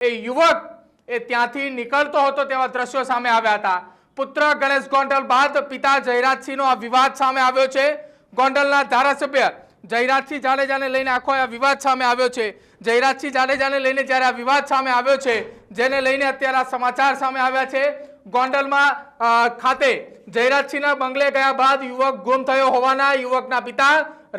એ યુવક એ ત્યાંથી નીકળતો હતો તેવા દ્રશ્યો સામે આવ્યા હતા. પુત્ર ગણેશ ગોંડલ બાદ પિતા જયરાજસિંહનો આ વિવાદ સામે આવ્યો છે. ગોંડલના ધારાસભ્ય જયરાજસિંહ જાડેજાને લઈને આખો આ વિવાદ સામે આવ્યો છે. જયરાજસિંહ જાડેજાને લઈને જ્યારે આ વિવાદ સામે આવ્યો છે, જેને લઈને અત્યારે આ સમાચાર સામે આવ્યા છે, ગોંડલમાં ખાતે જયરાજસિંહના બંગલે ગયા બાદ યુવક ગુમ થયો હોવાના યુવકના પિતા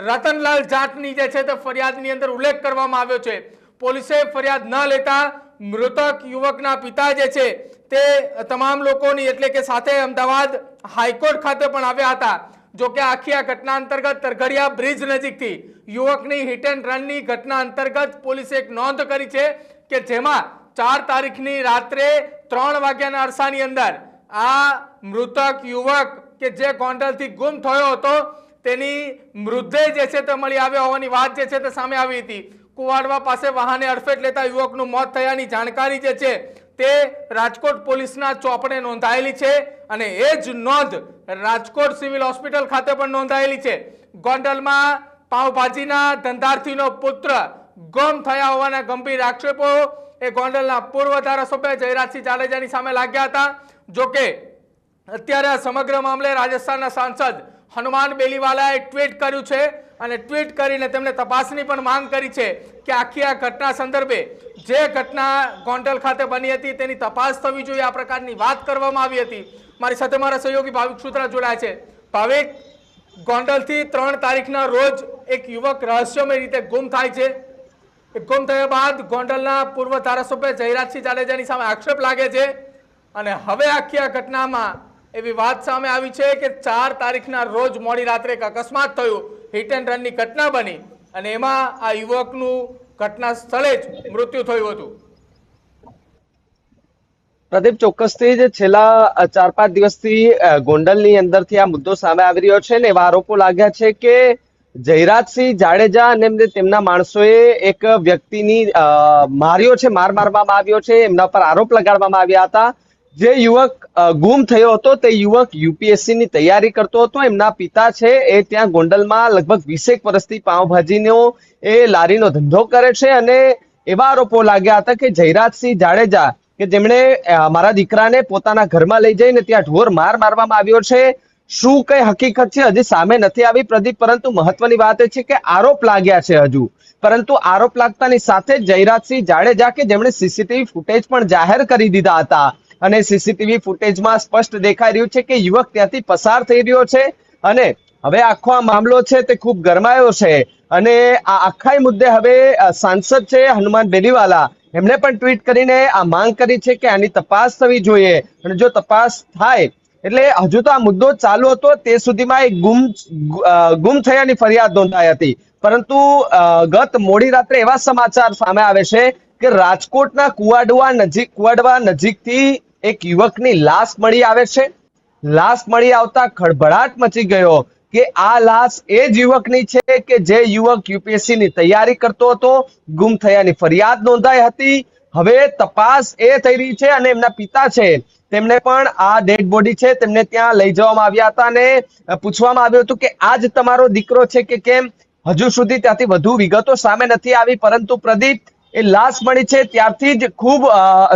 રતનલાલ જાટની જે છે તે ફરિયાદની અંદર ઉલ્લેખ કરવામાં આવ્યો છે. પોલીસે ફરિયાદ ન લેતા મૃતક યુવકના પિતા જે છે તે તમામ લોકોની એટલે કે સાથે અમદાવાદ હાઈકોર્ટ ખાતે પણ આવ્યા હતા. જો કે આખી આ ઘટના અંતર્ગત તરઘડિયા બ્રિજ નજીકથી યુવકની હિટ એન્ડ રનની ઘટના અંતર્ગત પોલીસે એક નોંધ કરી છે કે જેમાં ચાર તારીખની રાત્રે ત્રણ વાગ્યાના અરસાની અંદર આ મૃતક યુવક કે જે ગોંડલથી ગુમ થયો હતો તેની મૃતદેહ જે છે તે મળી આવ્યો હોવાની વાત જે છે તે સામે આવી હતી. કુવાડવા પાસે વાહને અડફેટ લેતા યુવકનું મોત થયાની જાણકારી જે છે તે રાજકોટ પોલીસના ચોપડે નોંધાયેલી છે અને એ જ નોંધ રાજકોટ સિવિલ હોસ્પિટલ ખાતે પણ નોંધાયેલી છે. ગોંડલમાં પાવભાજીના ધંધાર્થીનો પુત્ર ગમ થયા હોવાના ગંભીર આક્ષેપો એ ગોંડલના પૂર્વ ધારાસભ્ય જયરાજસિંહ જાડેજાની સામે લાગ્યા હતા. જોકે અત્યારે આ સમગ્ર મામલે રાજસ્થાનના સાંસદ હનુમાન બેલીવાલાએ ટ્વીટ કર્યું છે અને ટ્વીટ કરીને તેમણે તપાસની પણ માંગ કરી છે કે આખી આ ઘટના સંદર્ભે જે ઘટના ગોંડલ ખાતે બની હતી તેની તપાસ થવી જોઈએ, આ પ્રકારની વાત કરવામાં આવી હતી. મારી સાથે મારા સહયોગી ભાવિક સૂત્રા જોડાયા છે. ભાવિક, ગોંડલથી ત્રણ તારીખના રોજ એક યુવક રહસ્યમય રીતે ગુમ થાય છે. એ ગુમ થયા બાદ ગોંડલના પૂર્વ ધારાસભ્ય જયરાજસિંહ જાડેજાની સામે આક્ષેપ લાગે છે. અને હવે આખી આ ઘટનામાં એવી વાત સામે આવી છે કે ચાર તારીખના રોજ મોડી રાત્રે એક અકસ્માત થયું. હિટ એન્ડ રનની ઘટના બની અને એમાં આ યુવકનું ઘટના સ્થળે જ મૃત્યુ થયું હતું. પ્રદીપ, ચોક્કસથી જ છેલ્લા ચાર પાંચ દિવસથી ગોંડલની અંદરથી આ મુદ્દો સામે આવી રહ્યો છે ને એવા આરોપો લાગ્યા છે કે જયરાજસિંહ જાડેજા અને એમને તેમના માણસોએ એક વ્યક્તિની માર્યો છે, માર મારવામાં આવ્યો છે, એમના પર આરોપ લગાડવામાં આવ્યા હતા. જે યુવક ગુમ થયો હતો તે યુવક યુપીએસસી ની તૈયારી કરતો હતો. એમના પિતા છે એ ત્યાં ગોંડલમાં લગભગ વીસેક વર્ષથી પાઉંભાજીનો એ લારીનો ધંધો કરે છે અને એવા આરોપો લાગ્યા હતા કે જયરાજસિંહ જાડેજા, કે જેમણે મારા દીકરાને પોતાના ઘરમાં લઈ જઈને ત્યાં ઢોર માર મારવામાં આવ્યો છે. શું કઈ હકીકત છે? હજી સામે નથી આવી પ્રદીપ, પરંતુ મહત્વની વાત એ છે કે આરોપ લાગ્યા છે હજુ. પરંતુ આરોપ લાગતાની સાથે જયરાજસિંહ જાડેજા કે જેમણે સીસીટીવી ફૂટેજ પણ જાહેર કરી દીધા હતા. અને સીસીટીવી ફૂટેજમાં સ્પષ્ટ દેખાઈ રહ્યું છે કે યુવક ત્યાંથી પસાર થઈ રહ્યો છે અને હવે આખો આ મામલો છે તે ખૂબ ગરમાયો છે. અને આ આખા મુદ્દે હવે સાંસદ છે હનુમાન બેનીવાલા, એમણે પણ ટ્વીટ કરીને આ માંગ કરી છે કે આની તપાસ થવી જોઈએ. અને જો તપાસ થાય, એટલે હજુ તો આ મુદ્દો ચાલુ હતો, તે સુધીમાં એક ગુમ ગુમ થયાની ફરિયાદ નોંધાઈ હતી. પરંતુ ગત મોડી રાત્રે એવા સમાચાર સામે આવે છે કે રાજકોટના કુવાડવા નજીક, કુવાડવા નજીકથી એક યુવકની લાશ મળી આવે છે. લાશ મળી આવતા ખળભળાટ મચી ગયો કે આ લાશ એ જ યુવકની છે કે જે યુવક યુપીએસસી ની તૈયારી કરતો હતો. ગુમ થયાની ફરિયાદ નોંધાઈ હતી. હવે તપાસ એ થઈ રહી છે અને એમના પિતા છે. તેમને પણ આ ડેડ બોડી છે તેમને ત્યાં લઈ જવામાં આવ્યા હતા અને પૂછવામાં આવ્યું હતું કે આ જ તમારો દીકરો છે કે કેમ? હજુ સુધી ત્યાંથી વધુ વિગતો સામે નથી આવી, પરંતુ પ્રદીપ એ લાશ મળી છે. ત્યારથી જ ખૂબ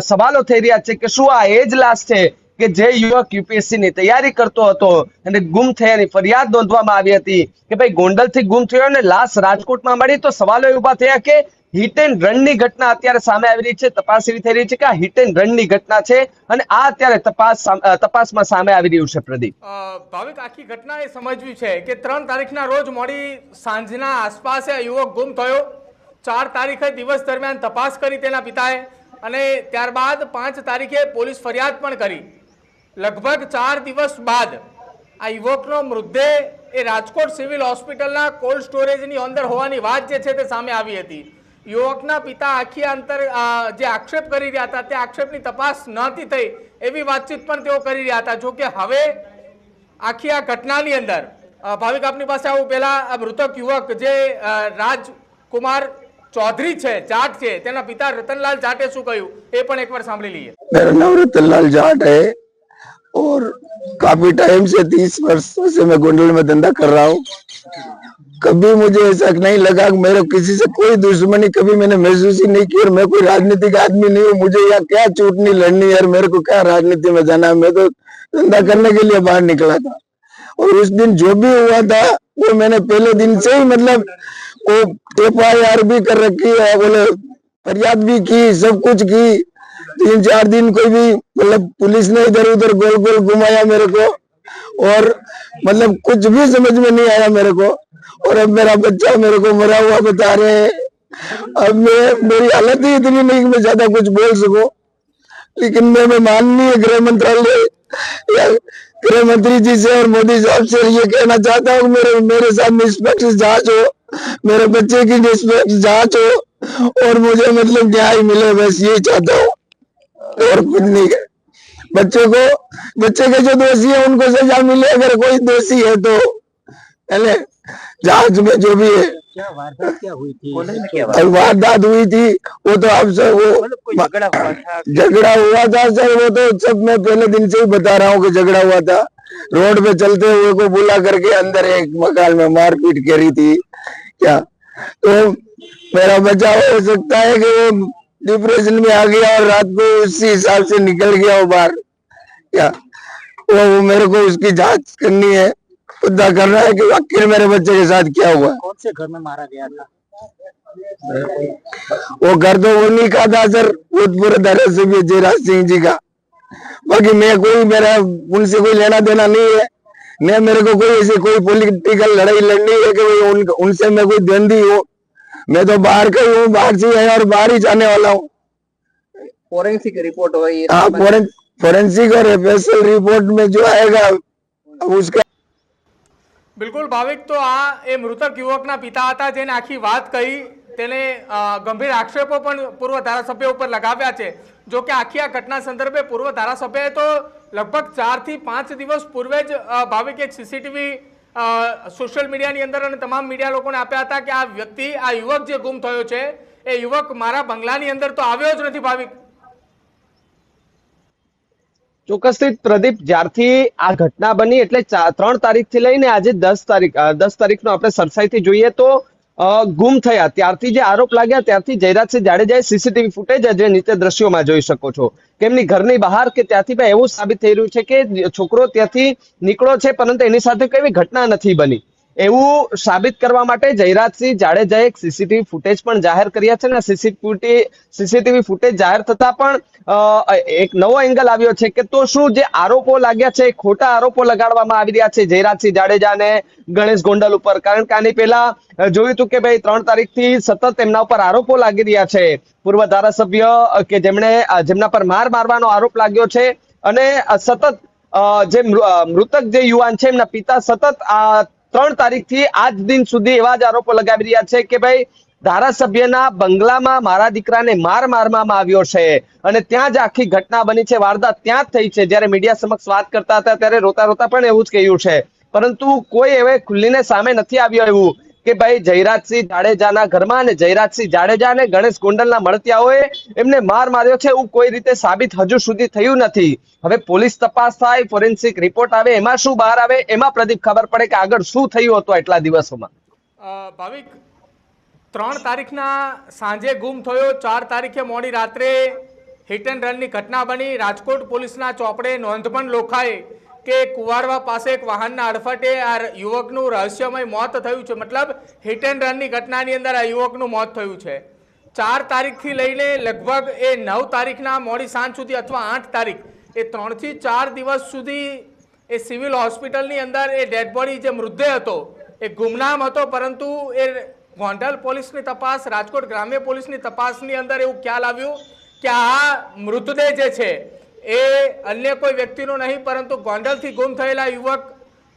સવાલો થઈ રહ્યા છે કે શું આ એ જ લાશ છે કે જે યુવક યુપીએસસી ની તૈયારી કરતો હતો અને ગુમ થયાની ફરિયાદ નોંધવામાં આવી હતી કે ભાઈ ગોંડલથી ગુમ થયો અને લાશ રાજકોટમાં મળી. તો સવાલો ઊભા થયા કે હિટ એન્ડ રનની ઘટના અત્યારે સામે આવી રહી છે. તપાસ એવી થઈ રહી છે કે આ હિટ એન્ડ રનની ઘટના છે અને આ અત્યારે તપાસ તપાસમાં સામે આવી રહ્યું છે પ્રદીપ. ભાવિક, આખી ઘટના એ સમજવી છે કે ત્રણ તારીખના રોજ મોડી સાંજના આસપાસ આ યુવક ગુમ થયો. ચાર તારીખે દિવસ દરમિયાન તપાસ કરી તેના પિતાએ અને ત્યારબાદ પાંચ તારીખે પોલીસ ફરિયાદ પણ કરી. લગભગ ચાર દિવસ બાદ આ યુવકનો મૃતદેહ એ રાજકોટ સિવિલ હોસ્પિટલના કોલ્ડ સ્ટોરેજની અંદર હોવાની વાત જે છે તે સામે આવી હતી. યુવકના પિતા આખી અંતર જે આક્ષેપ કરી રહ્યા હતા તે આક્ષેપની તપાસ નહોતી થઈ એવી વાતચીત પણ તેઓ કરી રહ્યા હતા. જોકે હવે આખી આ ઘટનાની અંદર ભાવિક આપની પાસે આવું પહેલાં આ મૃતક યુવક જે રાજકુમાર ચૌધરી છે જાટ છે તેના પિતા રતનલાલ જાટે શું કહ્યું એ પણ એકવાર સાંભળી લઈએ मेरा नाम रतनलाल जाट है और काफी टाइम से तीस वर्षों से मैं गोंडल में धंधा कर रहा हूँ कभी मुझे ऐसा नहीं लगा कि मेरे किसी से कोई दुश्मनी कभी मैंने महसूस ही नहीं की और मैं कोई राजनीतिक आदमी नहीं हूँ मुझे यहाँ क्या चूटनी लड़नी है और मेरे को क्या राजनीति में जाना है मैं तो धंधा करने के लिए बाहर निकला था और उस दिन जो भी हुआ था वो मैंने पहले दिन से ही मतलब वो एफ़ आई आर भी कर रखी है, बोले, फरियाद भी की, सब कुछ की। तीन, चार दिन कोई भी मतलब पुलिस ने इधर उधर गोल गोल घुमाया मेरे को, और मतलब कुछ भी समझ में नहीं आया मेरे को, और अब मेरा बच्चा मेरे को मरा हुआ बता रहे हैं। अब मैं, मेरी हालत ही इतनी नहीं मैं ज़्यादा कुछ बोल सकूँ, लेकिन मैं मैं माननीय गृह मंत्रालय, या गृह मंत्री जी से और मोदी साहब से ये कहना चाहता हूँ मेरे मेरे साथ निष्पक्ष जाँच हो। मेरे बच्चे की निष्पक्ष जाँच हो और मुझे मतलब न्याय मिले बस यही चाहता हूँ। और कुछ नहीं है। बच्चे को बच्चे के जो दोषी है उनको सजा मिले अगर कोई दोषी है तो। पहले जाँच में जो भी है। क्या वारदात क्या हुई थी? वारदात हुई थी वो तो आप सब वो मतलब झगड़ा हुआ था? झगड़ा हुआ था सर वो तो सब मैं पहले दिन से ही बता रहा हूँ कि झगड़ा हुआ था। रोड पे चलते हुए को बुला करके अंदर एक मकान में मारपीट करी थी। क्या? तो मेरा बचाव हो सकता है कि वो डिप्रेशन में आ गया और रात को उसी हिसाब से निकल गया वो बाहर। क्या? वो, वो मेरे को उसकी जाँच करनी है। पता करना है कि आखिर मेरे बच्चे के साथ क्या हुआ। कौन से घर में मारा गया था? वो घर तो उन्हीं का था सर। भूतपूर्व धारासभ्य जयराज सिंह जी का। बाकी मैं कोई मेरा उनसे कोई लेना देना नहीं है न मेरे को कोई ऐसी कोई पॉलिटिकल लड़ाई लड़नी है कि भाई उन, उनसे मैं कोई द्वंदी हूँ मैं तो बाहर का ही हूँ बाहर से ही है और बाहर ही जाने वाला हूँ ફોરેન્સિક રિપોર્ટ હોય એ हाँ फोरें, फोरेंसिक और एफएसएल रिपोर्ट में जो आएगा अब उसका બિલકુલ ભાવિક તો આ એ મૃતક યુવકના પિતા હતા જેને આખી વાત કહી તેને ગંભીર આક્ષેપો પણ પૂર્વ ધારાસભ્ય ઉપર લગાવ્યા છે. જો કે આખી આ ઘટના સંદર્ભે પૂર્વ ધારાસભ્યએ તો લગભગ ચારથી પાંચ દિવસ પૂર્વે જ ભાવિકે સીસીટીવી સોશિયલ મીડિયાની અંદર અને તમામ મીડિયા લોકોને આપ્યા હતા કે આ વ્યક્તિ, આ યુવક જે ગુમ થયો છે, એ યુવક મારા બંગલાની અંદર તો આવ્યો જ નથી ભાવિક. ચોક્કસથી પ્રદીપ, જ્યારથી આ ઘટના બની એટલે ત્રણ તારીખથી લઈને આજે દસ તારીખ દસ તારીખનો આપણે સરસાઈથી જોઈએ તો ગુમ થયા. ત્યારથી જે આરોપ લાગ્યા, ત્યારથી જયરાજસિંહ જાડેજાએ સીસીટીવી ફૂટેજ જે નીચે દ્રશ્યોમાં જોઈ શકો છો. કેમની ઘરની બહાર કે ત્યાંથી પણ એવું સાબિત થઈ રહ્યું છે કે છોકરો ત્યાંથી નીકળ્યો છે, પરંતુ એની સાથે કઈ ઘટના નથી બની. એવું સાબિત કરવા માટે જયરાજસિંહ જાડેજાએ એક સીસીટીવી ફૂટેજ પણ જાહેર કર્યા છે ને સીસીટીવી સીસીટીવી ફૂટેજ જાહેર થતા પણ એક નવો એંગલ આવ્યો છે કે તો શું જે આરોપો લાગ્યા છે એ ખોટા આરોપો લગાડવામાં આવી રહ્યા છે જયરાજસિંહ જાડેજાને ગણેશ ગોંડલ ઉપર. કારણ કે આની પહેલા જોયું હતું કે ભાઈ ત્રણ તારીખથી સતત એમના ઉપર આરોપો લાગી રહ્યા છે. પૂર્વ ધારાસભ્ય કે જેમણે જેમના પર માર મારવાનો આરોપ લાગ્યો છે અને સતત જે મૃતક જે યુવાન છે એમના પિતા સતત આ ત્રણ તારીખથી આજ દિન સુધી એવા જ આરોપો લગાવી રહ્યા છે કે ભાઈ, ધારાસભ્યના બંગલામાં મારા દીકરાને માર મારવામાં આવ્યો છે અને ત્યાં જ આખી ઘટના બની છે, વારદાત ત્યાં જ થઈ છે. જ્યારે મીડિયા સમક્ષ વાત કરતા હતા, ત્યારે રોતા રોતા પણ એવું જ કહ્યું છે. પરંતુ કોઈ હવે ખુલ્લીને સામે નથી આવ્યો એવું. કે ભાઈ જયરાજસિંહ જાડેજાના ઘરમાં અને જયરાજસિંહ જાડેજા અને ગણેશ કુંડલના મળતિયાઓએ એમને માર માર્યો છે એવું કોઈ રીતે સાબિત હજુ સુધી થયું નથી. હવે પોલીસ તપાસ થાય, ફોરેન્સિક રિપોર્ટ આવે, એમાં શું બહાર આવે, એમાં પ્રદીપ ખબર પડે કે આગળ શું થયું હતું એટલા દિવસોમાં. ભાવિક, ત્રણ તારીખના સાંજે ગુમ થયો, ચાર તારીખે મોડી રાત્રે હિટ એન્ડ રનની ઘટના બની. રાજકોટ પોલીસના ચોપડે નોંધ પણ લોખાઈ. કે કુવાડવા પાસે એક વાહનના અડફટે આ યુવકનું રહસ્યમય મોત થયું છે. મતલબ હિટ એન્ડ રનની ઘટનાની અંદર આ યુવકનું મોત થયું છે. ચાર તારીખથી લઈને લગભગ એ નવ તારીખના મોડી સાંજ સુધી અથવા આઠ તારીખ, એ ત્રણથી ચાર દિવસ સુધી એ સિવિલ હોસ્પિટલની અંદર એ ડેડ બોડી જે મૃતદેહ હતો, એ ગુમનામ હતો, પરંતુ એ ગોંડલ પોલીસની તપાસ, રાજકોટ ગ્રામ્ય પોલીસની તપાસની અંદર એવું ખ્યાલ આવ્યું કે આ મૃતદેહ જે છે એ અન્ય કોઈ વ્યક્તિનો નહીં, પરંતુ ગોંડલથી ગુમ થયેલા યુવક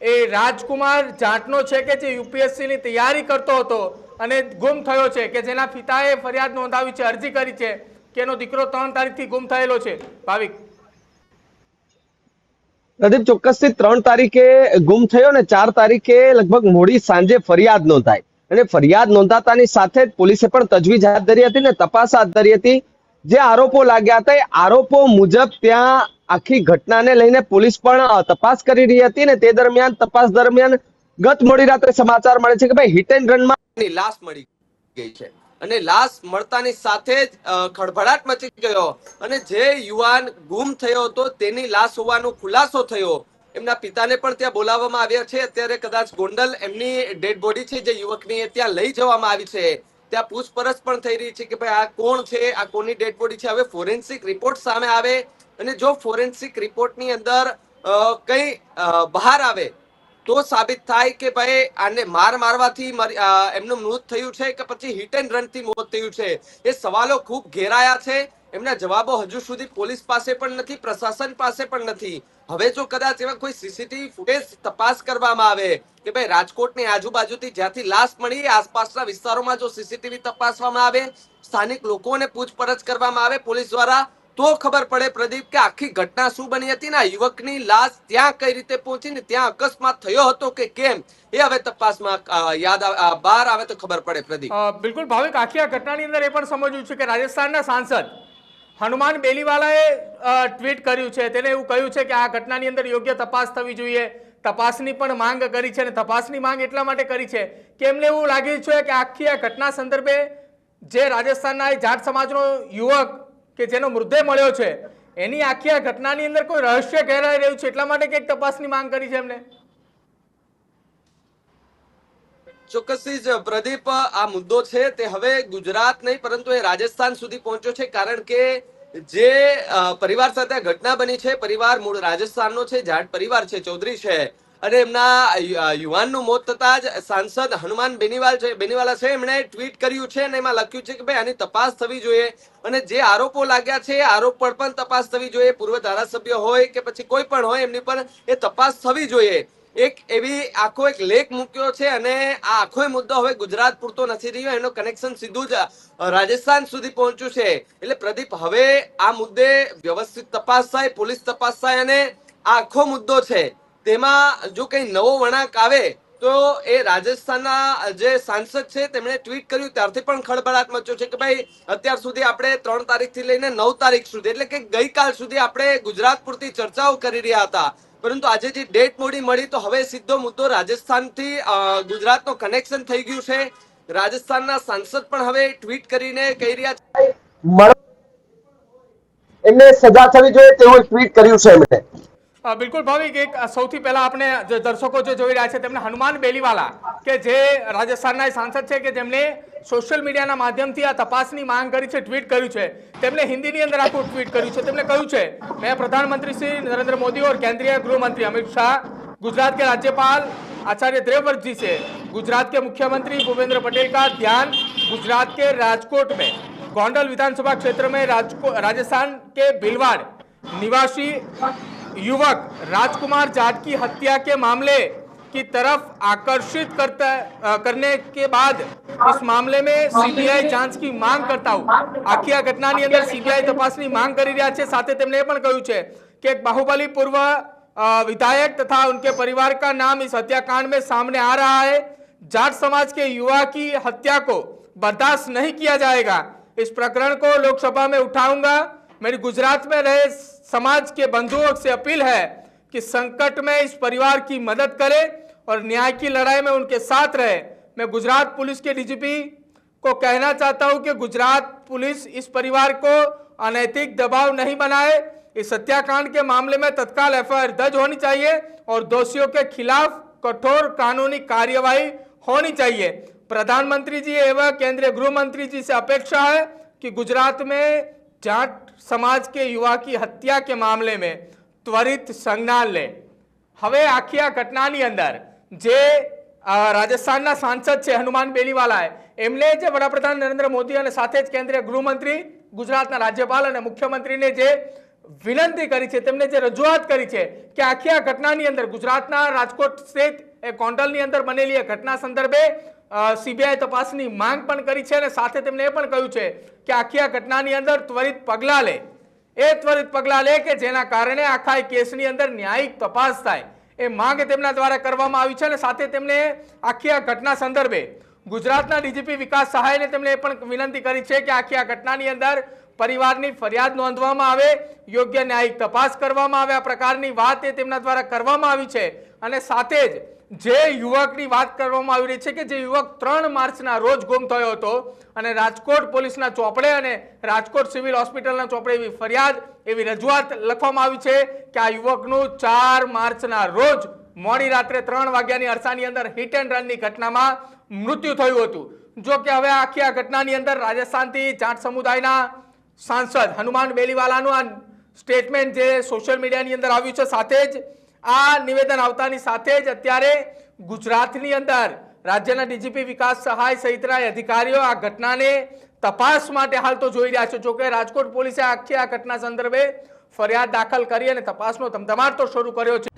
એ રાજકુમાર જાટનો છે કે જે યુપીએસસીની તૈયારી કરતો હતો અને ગુમ થયો છે, કે જેના પિતાએ ફરિયાદ નોંધાવી છે, અરજી કરી છે, કે એનો દીકરો ત્રણ તારીખથી ગુમ થયેલો છે. ભાવિક. પ્રદીપ, ચોક્કસથી ત્રણ તારીખે ગુમ થયો ને ચાર તારીખે લગભગ મોડી સાંજે ફરિયાદ નોંધાઈ. અને ફરિયાદ નોંધાતાની સાથે જ પોલીસે પણ તજવીજ હાથ ધરી હતી ને તપાસ હાથ ધરી હતી. જે આરોપો લાગ્યા હતા, એ આરોપો મુજબ ત્યાં આખી ઘટનાને લઈને પોલીસ પણ તપાસ કરી રહી હતી ને તે દરમિયાન, તપાસ દરમિયાન ગત મોડી રાત્રે સમાચાર મળે છે કે ભાઈ હિટ એન્ડ રનમાં લાશ મળી ગઈ છે. અને લાશ મળતાની સાથે જ ખળભળાટ મચી ગયો. અને જે યુવાન ગુમ થયો હતો, તેની લાશ હોવાનો ખુલાસો થયો. એમના પિતાને પણ ત્યાં બોલાવવામાં આવ્યા છે. અત્યારે કદાચ ગોંડલ એમની ડેડ બોડી છે, જે યુવકની ત્યાં લઈ જવામાં આવી છે. ત્યાં પૂછપરછ પણ થઈ રહી છે કે ભાઈ આ કોણ છે? આ કોની ડેડ બોડી છે? હવે ફોરેન્સિક રિપોર્ટ સામે આવે અને જો ફોરેન્સિક રિપોર્ટની અંદર કંઈ બહાર આવે તો સાબિત થાય કે ભાઈ આને માર મારવાથી મરી- એમનું મૃત થયું છે કે પછી હિટ એન્ડ રનથી મોત થયું છે? એ સવાલો ખૂબ ઘેરાયા છે. એમના જવાબો હજુ સુધી પોલીસ પાસે પણ નથી, પ્રશાસન પાસે પણ નથી. હવે જો કદાચ એવા કોઈ સીસીટીવી ફૂટેજ તપાસ કરવામાં આવે કે ભાઈ રાજકોટની આજુબાજુથી જ્યાંથી લાશ મળી, આસપાસના વિસ્તારોમાં જો સીસીટીવી તપાસવામાં આવે, સ્થાનિક લોકોને પૂછપરછ કરવામાં આવે પોલીસ દ્વારા, તો ખબર પડે પ્રદીપ કે આખી ઘટના શું બની હતી ને યુવકની લાશ ત્યાં કઈ રીતે પહોંચી ને ત્યાં અકસ્માત થયો હતો કે કેમ? એ હવે તપાસમાં યાદ આવે- બહાર આવે તો ખબર પડે પ્રદીપ. બિલકુલ ભાવિક, આખી આ ઘટનાની અંદર એ પણ સમજવું છે કે રાજસ્થાનના સાંસદ હનુમાન બેલીવાલાએ ટ્વીટ કર્યું છે. તેને એવું કહ્યું છે કે આ ઘટનાની અંદર યોગ્ય તપાસ થવી જોઈએ. તપાસની પણ માંગ કરી છે અને તપાસની માંગ એટલા માટે કરી છે કે એમને એવું લાગ્યું છે કે આખી આ ઘટના સંદર્ભે જે રાજસ્થાનના જાટ સમાજનો યુવક કે જેનો મૃતદેહ મળ્યો છે, એની આખી આ ઘટનાની અંદર કોઈ રહસ્ય ઘેરાઈ રહ્યું છે? એટલા માટે કંઈક તપાસની માંગ કરી છે એમને? ચોક્કસથી જ પ્રદીપ, આ મુદ્દો છે તે હવે ગુજરાત નહીં, પરંતુ એ રાજસ્થાન સુધી પહોંચ્યો છે, કારણ કે જે પરિવાર સાથે ઘટના બની છે, પરિવાર મૂળ રાજસ્થાનનો છે, જાટ પરિવાર છે, ચૌધરી છે, અને એમના યુવાનનું મોત થતા જ સાંસદ હનુમાન બેનીવાલ છે, બેનીવાલા છે, એમણે ટ્વીટ કર્યું છે, અને એમાં લખ્યું છે કે ભાઈ, આની તપાસ થવી જોઈએ, અને જે આરોપો લાગ્યા છે, એ આરોપ પર પણ તપાસ થવી જોઈએ, પૂર્વ ધારાસભ્ય હોય કે પછી કોઈ પણ હોય, એમની પર એ તપાસ થવી જોઈએ. એક એવી આખો એક લેખ મૂક્યો છે અને આ આખો મુદ્દો હવે ગુજરાત પૂરતો નથી રહ્યો, એનો કનેક્શન સીધું જ રાજસ્થાન સુધી પહોંચ્યું છે. એટલે પ્રદીપ, હવે આ મુદ્દે વ્યવસ્થિત તપાસ થાય પોલીસ તપાસ થાય અને આ આખો મુદ્દો છે, તેમાં જો કંઈ નવો વળાંક આવે, તો એ રાજસ્થાનના જે સાંસદ છે તેમણે ટ્વીટ કર્યું, ત્યારથી પણ ખળભળાટ મચ્યો છે કે ભાઈ, અત્યાર સુધી આપણે ત્રણ તારીખથી લઈને નવ તારીખ સુધી, એટલે કે ગઈકાલ સુધી આપણે ગુજરાત પૂરતી ચર્ચાઓ કરી રહ્યા હતા. પરંતુ આજે જે ડેટ મોડી મળી તો હવે સીધો મુદ્દો રાજસ્થાનથી ગુજરાત ગુજરાતનો કનેક્શન થઈ ગયું છે. રાજસ્થાનના સાંસદ પણ હવે ટ્વીટ કરીને કહી રહ્યા છે. એમને સજા થવી જોઈએ તેવું ટ્વીટ કર્યું છે એમણે બિલકુલ ભાવિક એક અ, સૌથી પહેલા આપણે જે દર્શકો જે જોઈ રહ્યા છે તેમને હનુમાન બેલીવાલા કે જે રાજસ્થાનના સાંસદ છે કે જેમણે સોશિયલ મીડિયાના માધ્યમથી આ તપાસની માંગ કરી છે ટ્વીટ કર્યું છે તેમણે હિન્દીની અંદર આખું ટ્વીટ કર્યું છે તેમણે કહ્યું છે મેં प्रधानमंत्री श्री नरेंद्र मोदी और केंद्रीय गृह मंत्री अमित शाह गुजरात के राज्यपाल आचार्य देवव्रत जी से गुजरात के मुख्यमंत्री भूपेंद्र पटेल का ध्यान गुजरात के राजकोट में गोंडल विधानसभा क्षेत्र में राजको राजस्थान के भीलवाड़ निवासी युवक राजकुमार जाट की हत्या के मामले की तरफ़ आकर्षित करता आ, करने के बाद इस मामले में सीबीआई जाँच की માંગ કરતા હું આખી घटना ઘટનાની અંદર સીબીઆઈ તપાસની માંગ કરી રહ્યા છે સાથે તેમણે એ પણ કહ્યું છે કે એક બાહુબલી પૂર્વ विधायक तथा उनके परिवार का नाम इस हत्याकांड में सामने आ रहा है। जाट समाज के युवा की हत्या को बर्दाश्त नहीं किया जाएगा। इस प्रकरण को लोकसभा में उठाऊँगा। मेरी गुजरात में रहे समाज के बंधुओं से अपील है कि संकट में इस परिवार की मदद करें और न्याय की लड़ाई में उनके साथ रहे। मैं गुजरात पुलिस के डीजीपी को कहना चाहता हूँ कि गुजरात पुलिस इस परिवार को अनैतिक दबाव नहीं बनाए। इस हत्याकांड के मामले में तत्काल एफआईआर दर्ज होनी चाहिए और दोषियों के खिलाफ कठोर कानूनी कार्यवाही होनी चाहिए। प्रधानमंत्री जी एवं केंद्रीय गृह मंत्री जी से अपेक्षा है कि गुजरात में जाट समाज के युवा की हत्या के मामले में त्वरित संज्ञान ले હવે આખી આ ઘટનાની અંદર જે અ, રાજસ્થાનના સાંસદ છે હનુમાન બેલીવાલાએ એમણે જે વડાપ્રધાન નરેન્દ્ર મોદી અને સાથે જ કેન્દ્રીય ગૃહમંત્રી ગુજરાતના રાજ્યપાલ અને મુખ્યમંત્રીને જે વિનંતી કરી છે તેમને જે રજૂઆત કરી છે કે આખી આ ઘટનાની અંદર ગુજરાતના રાજકોટ સ્થિત એ કોન્ડલની અંદર બનેલી એ ઘટના સંદર્ભે સીબીઆઈ તપાસની માંગ પણ કરી છે અને સાથે તેમણે એ પણ કહ્યું છે કે આખી આ ઘટનાની અંદર ત્વરિત પગલાં લે. એ ત્વરિત પગલાં લે કે જેના કારણે આખા કેસની અંદર ન્યાયિક તપાસ થાય. એ માંગ તેમના દ્વારા કરવામાં આવી છે અને સાથે તેમણે આખી આ ઘટના સંદર્ભે ગુજરાતના ડીજીપી વિકાસ સહાયને તેમણે એ પણ વિનંતી કરી છે કે આખી આ ઘટનાની અંદર પરિવારની ફરિયાદ નોંધવામાં આવે, યોગ્ય ન્યાયિક તપાસ કરવામાં આવે, આ પ્રકારની વાત એ તેમના દ્વારા કરવામાં આવી છે. અને સાથે જ જે યુવકની વાત કરવામાં આવી રહી છે કે જે યુવક ત્રણ માર્ચના રોજ ગુમ થયો હતો અને રાજકોટ પોલીસના ચોપડે અને રાજકોટ સિવિલ હોસ્પિટલના ચોપડે એવી ફરિયાદ, એવી રજૂઆત લખવામાં આવી છે કે આ યુવકનું ચાર માર્ચના રોજ મોડી રાત્રે ત્રણ વાગ્યાની અરસાની અંદર હિટ એન્ડ રનની ઘટનામાં મૃત્યુ થયું હતું. જો કે હવે આખી આ ઘટનાની અંદર રાજસ્થાનથી જાટ સમુદાયના સાંસદ હનુમાન બેલીવાલાનું આ સ્ટેટમેન્ટ જે સોશિયલ મીડિયાની અંદર આવ્યું છે સાથે જ આ નિવેદન આવતાની સાથે જ અત્યારે ગુજરાતની અંદર રાજ્યના ડીજીપી વિકાસ સહાય સહિતના અધિકારીઓ આ ઘટનાને તપાસ માટે હાલ તો જોઈ રહ્યા છે. જોકે રાજકોટ પોલીસે આખી આ ઘટના સંદર્ભે ફરિયાદ દાખલ કરી અને તપાસનો ધમધમાટ તો શરૂ કર્યો છે.